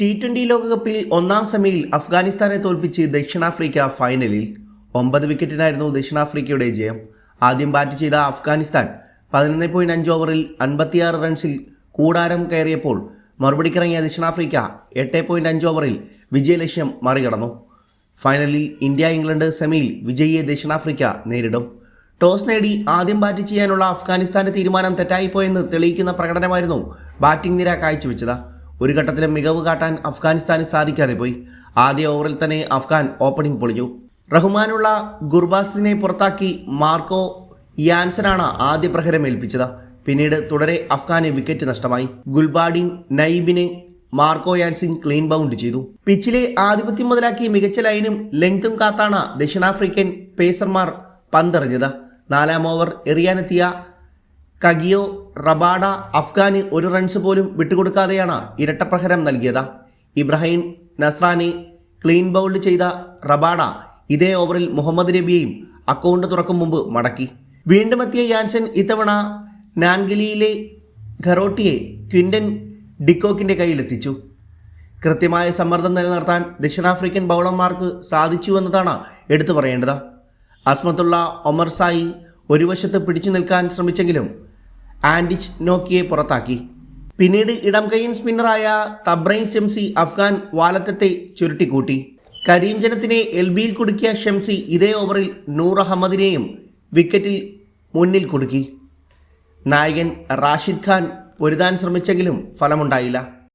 T twenty ലോകകപ്പിൽ ഒന്നാം സെമിയിൽ അഫ്ഗാനിസ്ഥാനെ തോൽപ്പിച്ച് ദക്ഷിണാഫ്രിക്ക ഫൈനലിൽ ഒമ്പത് വിക്കറ്റിനായിരുന്നു ദക്ഷിണാഫ്രിക്കയുടെ ജയം. ആദ്യം ബാറ്റ് ചെയ്ത അഫ്ഗാനിസ്ഥാൻ പതിനൊന്ന് പോയിന്റ് അഞ്ച് ഓവറിൽ അൻപത്തിയാറ് റൺസിൽ കൂടാരം കയറിയപ്പോൾ മറുപടിക്കിറങ്ങിയ ദക്ഷിണാഫ്രിക്ക എട്ട് പോയിന്റ് അഞ്ച് ഓവറിൽ വിജയലക്ഷ്യം മറികടന്നു. ഫൈനലിൽ ഇന്ത്യ ഇംഗ്ലണ്ട് സെമിയിൽ വിജയിയെ ദക്ഷിണാഫ്രിക്ക നേരിടും. ടോസ് നേടി ആദ്യം ബാറ്റ് ചെയ്യാനുള്ള അഫ്ഗാനിസ്ഥാന്റെ തീരുമാനം തെറ്റായിപ്പോയെന്ന് തെളിയിക്കുന്ന പ്രകടനമായിരുന്നു ബാറ്റിംഗ് നിര കാഴ്ചവെച്ചത്. ഒരു ഘട്ടത്തിലെ മികവ് കാട്ടാൻ അഫ്ഗാനിസ്ഥാന് സാധിക്കാതെ പോയി. ആദ്യ ഓവറിൽ തന്നെ അഫ്ഗാൻ ഓപ്പണിംഗ് പൊളിഞ്ഞു. റഹ്മാനുള്ള ഗുർബാസിനെ പുറത്താക്കി മാർക്കോ യാൻസനാണ് ആദ്യ പ്രഹരം ഏൽപ്പിച്ചത്. പിന്നീട് തുടരെ അഫ്ഗാന് വിക്കറ്റ് നഷ്ടമായി. ഗുൽബാഡിൻ നൈബിനെ മാർക്കോ യാൻസിൻ ക്ലീൻ ബൗണ്ട് ചെയ്തു. പിച്ചിലെ ആധിപത്യം മുതലാക്കി മികച്ച ലൈനും ലെങ്തും കാത്താണ് ദക്ഷിണാഫ്രിക്കൻ പേസർമാർ പന്തെറിഞ്ഞത്. നാലാം ഓവർ എറിയാനെത്തിയ കഗിയോ റബാഡ അഫ്ഗാനി ഒരു റൺസ് പോലും വിട്ടുകൊടുക്കാതെയാണ് ഇരട്ടപ്രഹരം നൽകിയത്. ഇബ്രാഹിം നസ്രാനെ ക്ലീൻ ബൗൾഡ് ചെയ്ത റബാഡ ഇതേ ഓവറിൽ മുഹമ്മദ് നബിയെയും അക്കൗണ്ട് തുറക്കും മുമ്പ് മടക്കി. വീണ്ടും എത്തിയ യാൻസൻ ഇത്തവണ നാൻഗലിയിലെ ഖറോട്ടിയെ ക്വിൻഡൻ ഡിക്കോക്കിന്റെ കയ്യിലെത്തിച്ചു കൃത്യമായ സമ്മർദ്ദം നിലനിർത്താൻ ദക്ഷിണാഫ്രിക്കൻ ബൗളർമാർക്ക് സാധിച്ചു എന്നതാണ് എടുത്തു പറയേണ്ടത്. അസ്മത്തുള്ള ഒമർ സായി ഒരു വശത്ത് പിടിച്ചു നിൽക്കാൻ ശ്രമിച്ചെങ്കിലും ആൻഡിച്ച് നോക്കിയെ പുറത്താക്കി. പിന്നീട് ഇടം കൈയിൻ സ്പിന്നറായ തബ്രൈൻ ഷംസി അഫ്ഗാൻ വാലറ്റത്തെ ചുരുട്ടിക്കൂട്ടി. കരീം ജനത്തിനെ എൽ ബിയിൽ കുടുക്കിയ ഷംസി ഇതേ ഓവറിൽ നൂർ അഹമ്മദിനെയും വിക്കറ്റിൽ മുന്നിൽ കുടുക്കി. നായകൻ റാഷിദ് ഖാൻ പൊരുതാൻ ശ്രമിച്ചെങ്കിലും ഫലമുണ്ടായില്ല.